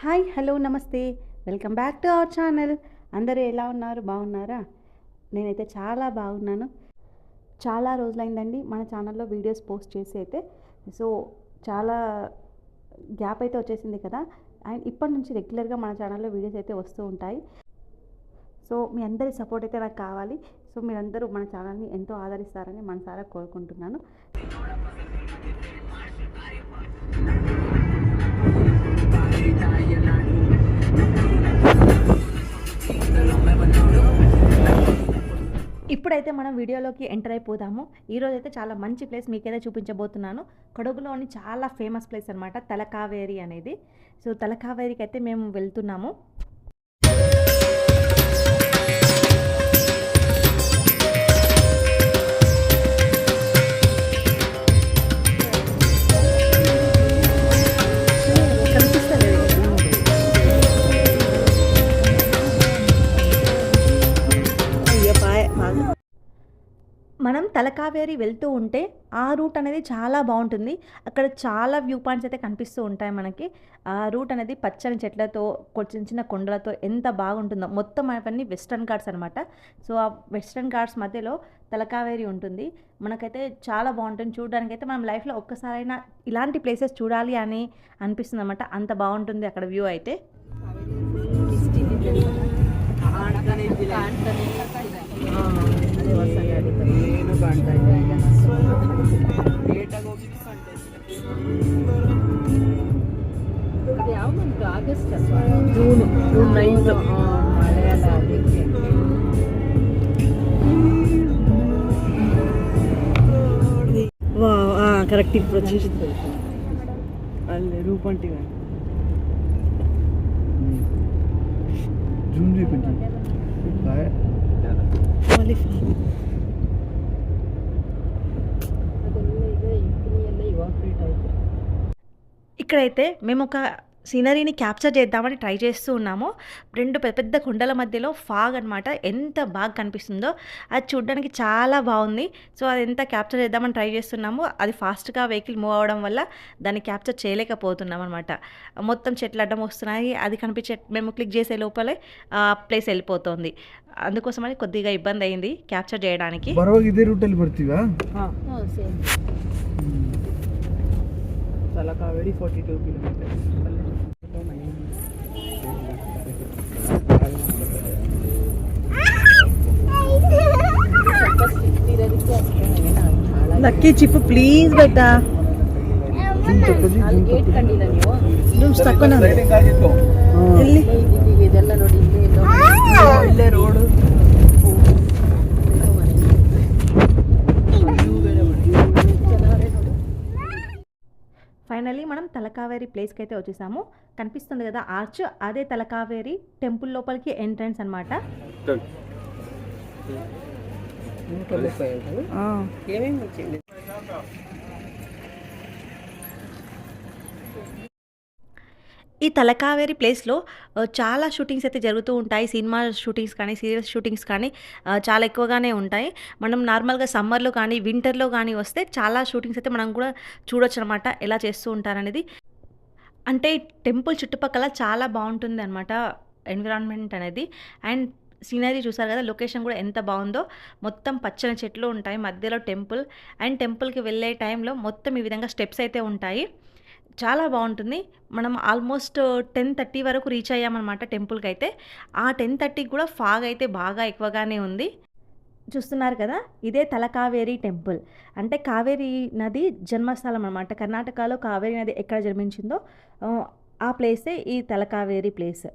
Hi hello నమస్తే. Welcome back to our channel. అందరూ ఎలా ఉన్నారు? బాగున్నారా? నేనైతే చాలా బాగున్నాను. చాలా రోజులైందండి మన ఛానల్లో వీడియోస్ పోస్ట్ చేసి అయితే. సో చాలా గ్యాప్ అయితే వచ్చేసింది కదా. అండ్ ఇప్పటి నుంచి రెగ్యులర్గా మన ఛానల్లో వీడియోస్ అయితే వస్తూ ఉంటాయి. సో మీ అందరి సపోర్ట్ అయితే నాకు కావాలి. సో మీరందరూ మన ఛానల్ని ఎంతో ఆదరిస్తారని మనసారా కోరుకుంటున్నాను. ఇప్పుడైతే మనం వీడియోలోకి ఎంటర్ అయిపోదాము. ఈరోజు అయితే చాలా మంచి ప్లేస్ మీకైతే చూపించబోతున్నాను. కొడగులోని చాలా ఫేమస్ ప్లేస్ అనమాట తలకావేరి అనేది. సో తలకావేరికి అయితే మేము వెళ్తున్నాము. తలకావేరి వెళ్తూ ఉంటే ఆ రూట్ అనేది చాలా బాగుంటుంది. అక్కడ చాలా వ్యూ పాయింట్స్ అయితే కనిపిస్తూ ఉంటాయి మనకి. ఆ రూట్ అనేది పచ్చని చెట్లతో చిన్న చిన్న కొండలతో ఎంత బాగుంటుందో. మొత్తం అవన్నీ వెస్ట్రన్ ఘాట్స్ అనమాట సో ఆ వెస్ట్రన్ ఘాట్స్ మధ్యలో తలకావేరి ఉంటుంది. మనకైతే చాలా బాగుంటుంది. చూడడానికి అయితే మనం లైఫ్లో ఒక్కసారైనా ఇలాంటి ప్లేసెస్ చూడాలి అని అనిపిస్తుంది అనమాట అంత బాగుంటుంది అక్కడ వ్యూ అయితే. ಕಾಣ್ತಾ ಇಲ್ಲ ಈಗ. ಹೋಗಿದ್ದು ಕಾಣ್ತಾ ಇಲ್ಲ. ಆಗಸ್ಟ್ ಅಲ್ವಾ? ಜೂನ್ ಜೂನ್ ನೈನ್ತ್ ಮಳೆಯಲ್ಲ ಆಗಲಿಕ್ಕೆ. ಕರೆಕ್ಟ್ ಪ್ರತಿಷ್ಠಿತ ಅಲ್ಲಿ ರೂಪಂಟಿವೆ ಜೂನ್ ರೂಪಂಟಿ qualified. ఇక్కడైతే మేము ఒక సీనరీని క్యాప్చర్ చేద్దామని ట్రై చేస్తూ ఉన్నాము. రెండు పెద్ద పెద్ద కొండల మధ్యలో ఫాగ్ అనమాట ఎంత బాగా కనిపిస్తుందో అది చూడడానికి చాలా బాగుంది. సో అది ఎంత క్యాప్చర్ చేద్దామని ట్రై చేస్తున్నాము అది ఫాస్ట్గా వెహికల్ మూవ్ అవడం వల్ల దాన్ని క్యాప్చర్ చేయలేకపోతున్నాం అనమాట మొత్తం చెట్లు అడ్డం వస్తున్నాయి. అది కనిపించే మేము క్లిక్ చేసే లోపలే ఆ ప్లేస్ వెళ్ళిపోతుంది. అందుకోసమని కొద్దిగా ఇబ్బంది అయింది క్యాప్చర్ చేయడానికి. Forty two kilometres. Lucky chip please బెట్టా ಅಲ್ಲಿ ಗೇಟ್ ಕಂಡಿಲ್ಲ ನೀವು ಎಲ್ಲಿ ಇಲ್ಲಿ ಇದೆಲ್ಲ ನೋಡಿ ಇಲ್ಲಿ ಎಲ್ಲೋ ಇಲ್ಲೇ ರೋಡು ఫైనల్లీ మనం తలకావేరి ప్లేస్కి అయితే వచ్చేసాము కనిపిస్తుంది కదా ఆర్చ్ అదే తలకావేరి టెంపుల్ లోపలికి ఎంట్రన్స్ అనమాట ఈ తలకావేరి ప్లేస్లో చాలా షూటింగ్స్ అయితే జరుగుతూ ఉంటాయి. సినిమా షూటింగ్స్ కానీ సీరియల్స్ షూటింగ్స్ కానీ చాలా ఎక్కువగానే ఉంటాయి. మనం నార్మల్గా సమ్మర్లో కానీ వింటర్లో కానీ వస్తే చాలా షూటింగ్స్ అయితే మనం కూడా చూడొచ్చు అనమాట ఎలా చేస్తూ ఉంటారనేది. అంటే టెంపుల్ చుట్టుపక్కల చాలా బాగుంటుంది అనమాట ఎన్విరాన్మెంట్ అనేది. అండ్ సీనరీ చూసారు కదా లొకేషన్ కూడా ఎంత బాగుందో. మొత్తం పచ్చని చెట్లు ఉంటాయి మధ్యలో టెంపుల్. అండ్ టెంపుల్కి వెళ్ళే టైంలో మొత్తం ఈ విధంగా స్టెప్స్ అయితే ఉంటాయి. చాలా బాగుంటుంది. మనం ఆల్మోస్ట్ టెన్ థర్టీ వరకు రీచ్ అయ్యామన్నమాట టెంపుల్కి అయితే. ఆ టెన్ థర్టీకి కూడా ఫాగ్ అయితే బాగా ఎక్కువగానే ఉంది. చూస్తున్నారు కదా? ఇదే తలకావేరి టెంపుల్. అంటే కావేరి నది జన్మస్థలం అనమాట కర్ణాటకలో కావేరి నది ఎక్కడ జన్మించిందో ఆ, ప్లేసే ఈ తలకావేరి ప్లేస్.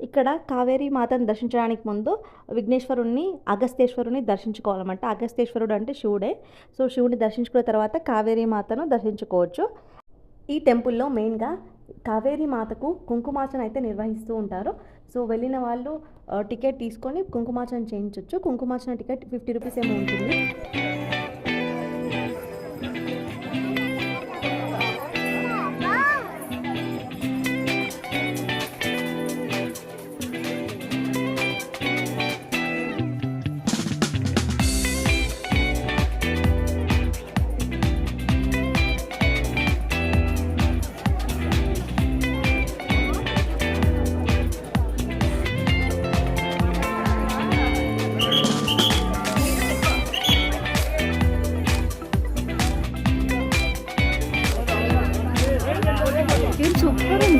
ఇక్కడ కావేరీ మాతను దర్శించడానికి ముందు విఘ్నేశ్వరుణ్ణి అగస్తేశ్వరుని దర్శించుకోవాలన్నమాట. అగస్తేశ్వరుడు అంటే శివుడే. సో శివుని దర్శించుకున్న తర్వాత కావేరీ మాతను దర్శించుకోవచ్చు. ఈ టెంపుల్లో మెయిన్గా కావేరీ మాతకు కుంకుమార్చన అయితే నిర్వహిస్తూ ఉంటారు. సో వెళ్ళిన వాళ్ళు టికెట్ తీసుకొని కుంకుమార్చన చేయించవచ్చు కుంకుమార్చన టికెట్ ఫిఫ్టీ రూపీస్ ఏమో ఉంటుంది.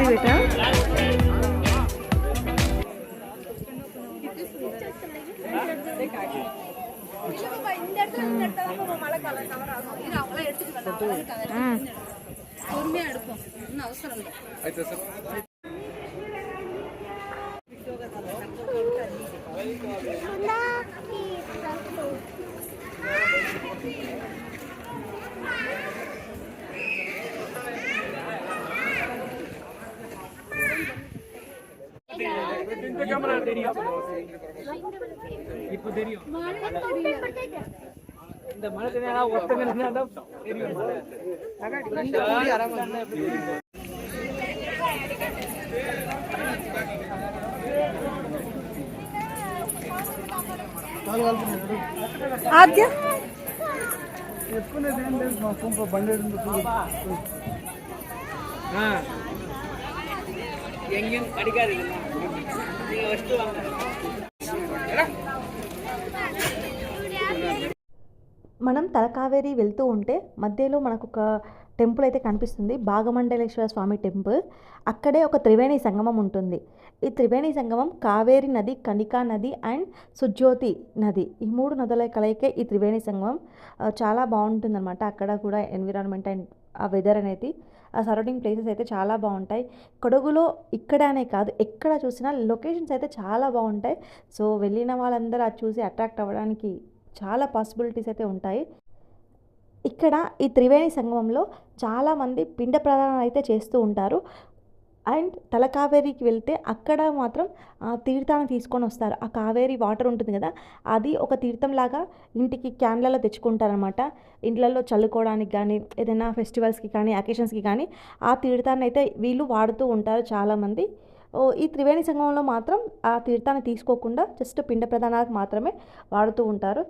ঝালি বেটা பொறுமையா எடுப்போம். ஒன்றும் அவசரம் இல்லை. ఆద్య ఎక్కువనేది ఏం లేదు మా పంప బండి எங்கேயும் கிடைக்காது మనం తలకావేరి వెళ్తూ ఉంటే మధ్యలో మనకు ఒక టెంపుల్ అయితే కనిపిస్తుంది భాగమండలేశ్వర స్వామి టెంపుల్. అక్కడే ఒక త్రివేణి సంగమం ఉంటుంది. ఈ త్రివేణి సంగమం కావేరి నది కనికా నది అండ్ సుజ్యోతి నది. ఈ మూడు నదుల కలయికే ఈ త్రివేణి సంగమం చాలా బాగుంటుందన్నమాట. అక్కడ కూడా ఎన్విరాన్మెంట్ అండ్ ఆ వెదర్ అనేది ఆ సరౌండింగ్ ప్లేసెస్ అయితే చాలా బాగుంటాయి. కొడగులో ఇక్కడనే కాదు ఎక్కడ చూసినా లొకేషన్స్ అయితే చాలా బాగుంటాయి. సో వెళ్ళిన వాళ్ళందరూ అది చూసి అట్రాక్ట్ అవ్వడానికి చాలా పాసిబిలిటీస్ అయితే ఉంటాయి. ఇక్కడ ఈ త్రివేణి సంగమంలో చాలామంది పిండ ప్రదానాలు అయితే చేస్తూ ఉంటారు. అండ్ తలకావేరికి వెళ్తే అక్కడ మాత్రం ఆ తీర్థాన్ని తీసుకొని వస్తారు. ఆ కావేరి వాటర్ ఉంటుంది కదా అది ఒక తీర్థంలాగా ఇంటికి క్యాన్లలో తెచ్చుకుంటారనమాట ఇండ్లలో చల్లుకోవడానికి కానీ ఏదైనా ఫెస్టివల్స్కి కానీ అకేషన్స్కి కానీ ఆ తీర్థాన్ని అయితే వీళ్ళు వాడుతూ ఉంటారు చాలామంది. ఈ త్రివేణి సంఘంలో మాత్రం ఆ తీర్థాన్ని తీసుకోకుండా జస్ట్ పిండ ప్రధానాలకు మాత్రమే వాడుతూ ఉంటారు.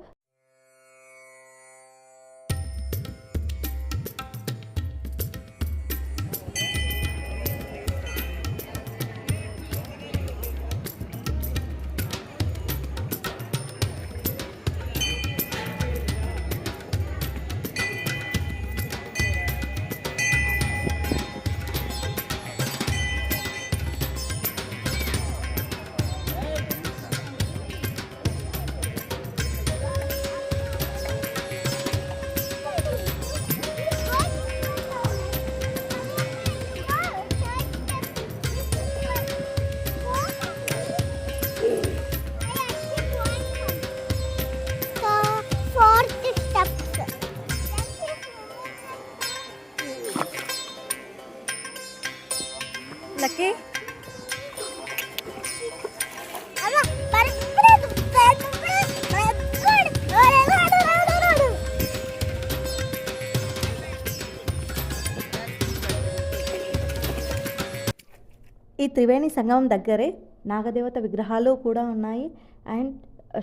ఈ త్రివేణి సంగమం దగ్గరే నాగదేవత విగ్రహాలు కూడా ఉన్నాయి. అండ్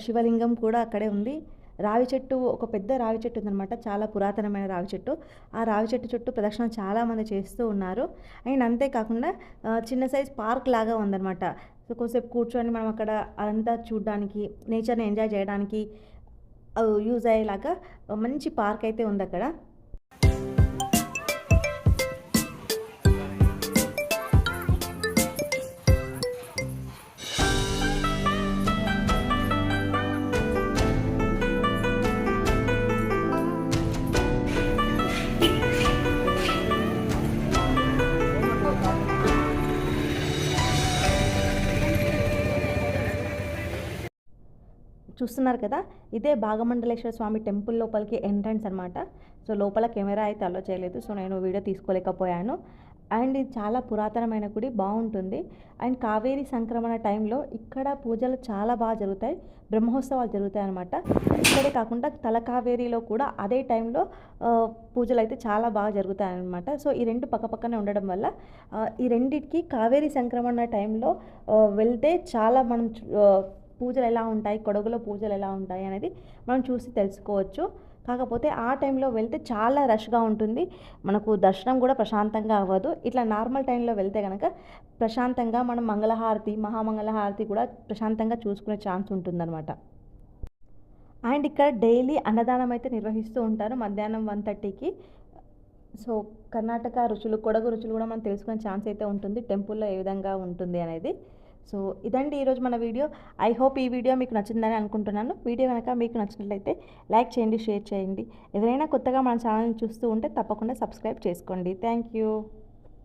శివలింగం కూడా అక్కడే ఉంది. రావి చెట్టు ఒక పెద్ద రావి చెట్టు ఉందన్నమాట. చాలా పురాతనమైన రావి చెట్టు. ఆ రావి చెట్టు చుట్టూ ప్రదక్షిణ చాలామంది చేస్తూ ఉన్నారు. అండ్ అంతేకాకుండా చిన్న సైజ్ పార్క్ లాగా ఉందన్నమాట. సో కొంచెంసేపు కూర్చొని మనం అక్కడ అంతా చూడడానికి నేచర్ని ఎంజాయ్ చేయడానికి యూజ్ అయ్యేలాగా మంచి పార్క్ అయితే ఉంది అక్కడ చూస్తున్నారు కదా ఇదే భాగమండలేశ్వర స్వామి టెంపుల్ లోపలికి ఎంట్రన్స్ అనమాట సో లోపల కెమెరా అయితే అలో చేయలేదు. సో నేను వీడియో తీసుకోలేకపోయాను. అండ్ ఇది చాలా పురాతనమైన గుడి బాగుంటుంది. అండ్ కావేరీ సంక్రమణ టైంలో ఇక్కడ పూజలు చాలా బాగా జరుగుతాయి. బ్రహ్మోత్సవాలు జరుగుతాయి అనమాట ఇక్కడే కాకుండా తలకావేరిలో కూడా అదే టైంలో పూజలు అయితే చాలా బాగా జరుగుతాయి అనమాట సో ఈ రెండు పక్కపక్కనే ఉండడం వల్ల ఈ రెండిటికి కావేరీ సంక్రమణ టైంలో వెళ్తే చాలా మనం పూజలు ఎలా ఉంటాయి కొడగులో పూజలు ఎలా ఉంటాయి అనేది మనం చూసి తెలుసుకోవచ్చు. కాకపోతే ఆ టైంలో వెళ్తే చాలా రష్గా ఉంటుంది. మనకు దర్శనం కూడా ప్రశాంతంగా అవ్వదు. ఇట్లా నార్మల్ టైంలో వెళ్తే కనుక ప్రశాంతంగా మనం మంగళహారతి మహామంగళహారతి కూడా ప్రశాంతంగా చూసుకునే ఛాన్స్ ఉంటుందన్నమాట. అండ్ ఇక్కడ డైలీ అన్నదానం అయితే నిర్వహిస్తూ ఉంటారు మధ్యాహ్నం వన్ థర్టీకి. సో కర్ణాటక రుచులు కొడగు రుచులు కూడా మనం తెలుసుకునే ఛాన్స్ అయితే ఉంటుంది. టెంపుల్లో ఏ విధంగా ఉంటుంది అనేది. సో ఇదండి ఈరోజు మన వీడియో. ఐ హోప్ ఈ వీడియో మీకు నచ్చిందని అనుకుంటున్నాను. వీడియో కనుక మీకు నచ్చినట్లయితే లైక్ చేయండి షేర్ చేయండి. ఎవరైనా కొత్తగా మన ఛానల్ని చూస్తూ ఉంటే తప్పకుండా సబ్స్క్రైబ్ చేసుకోండి. Thank you